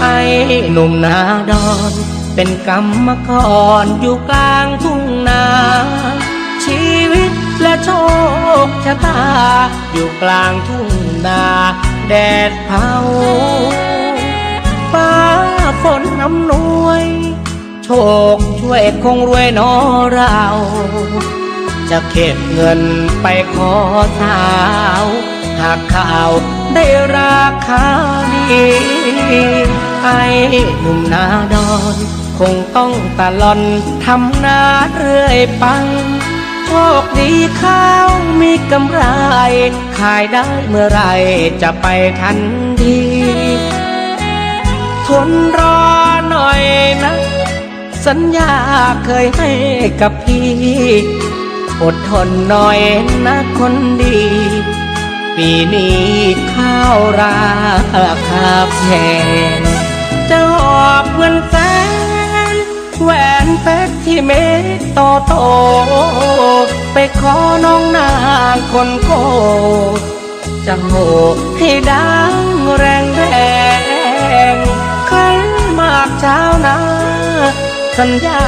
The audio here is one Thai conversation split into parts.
ไอ้หนุ่มนาดอน เป็นกรรมกรอยู่กลางทุ่งนา ชีวิตและโชคชะตา อยู่กลางทุ่งนา แดดเผาฟ้าฝนอำนวย โชคช่วยคงรวยนอเรา จะเก็บเงินไปขอสาว หากข่าวได้ราคาดีไอ้หนุ่มนาดอนคงต้องตะลอนทำนาเรื่อยไปโชคดีข้าวมีกำไร ขายได้เมื่อไรจะไปทันทีทนรอหน่อยนะ สัญญาเคยให้กับพี่ อดทนหน่อยนะคนดี ปีนี้ข้าวราคาแพงจะหอบเงินแสนแหวนเพชรที่เม็ดโตโต ไปขอน้องนางคนโกจะโหให้ดังแรงแรงขันมากเช้านาสัญญา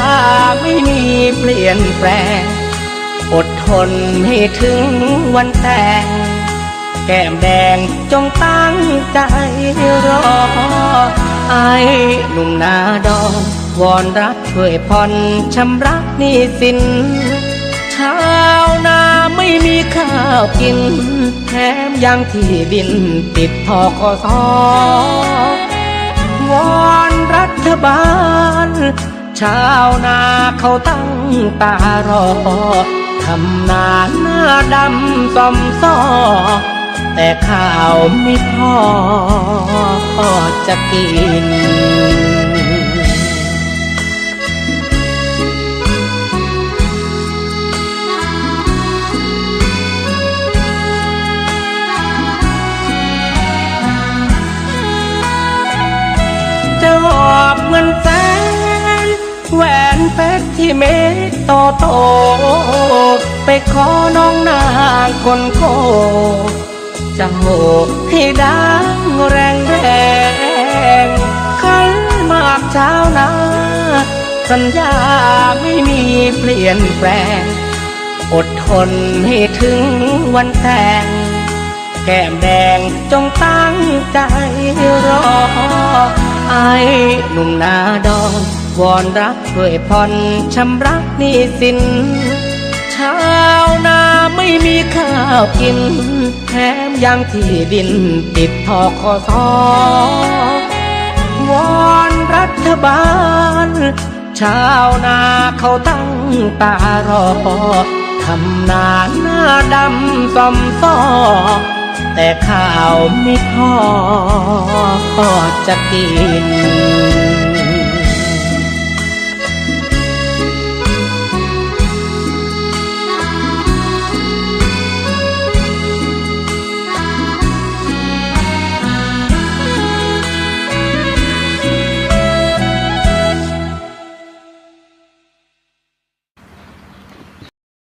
ไม่มีเปลี่ยนแปลงอดทนให้ถึงวันแต่ง แก้มแดงจงตั้งใจรอไอ้หนุ่มนาดอนวอนรักช่วยผ่อนชำระหนี้สินชาวนาไม่มีข้าวกิน แถมยังที่ดินติดทอกสวอนรัฐบาล ชาวนาเขาตั้งตารอทำนาหน้าดำต้อมซ้อ แต่ข้าวไม่พอจะกิน จะหอบเงินแสนแหวนเพชรที่เม็ดโตโต ไปขอน้องนางคนโก จะโหให้ดังแรงแรงขันมากเช้านา สัญญาไม่มีเปลี่ยนแปลง อดทนให้ถึงวันแต่ง แก้มแดงจงตั้งใจรอ ไอ้หนุ่มนาดอนวอนรักช่วยผ่อนชำระหนี้สินชาวนาไม่มีข้าวกิน แถมยังที่ดินติดทอคอสอวอนรัฐบาล ชาวนาเขาตั้งตารอทำนาหน้าดำต้อมซ้อแต่ข้าวไม่พอจะกิน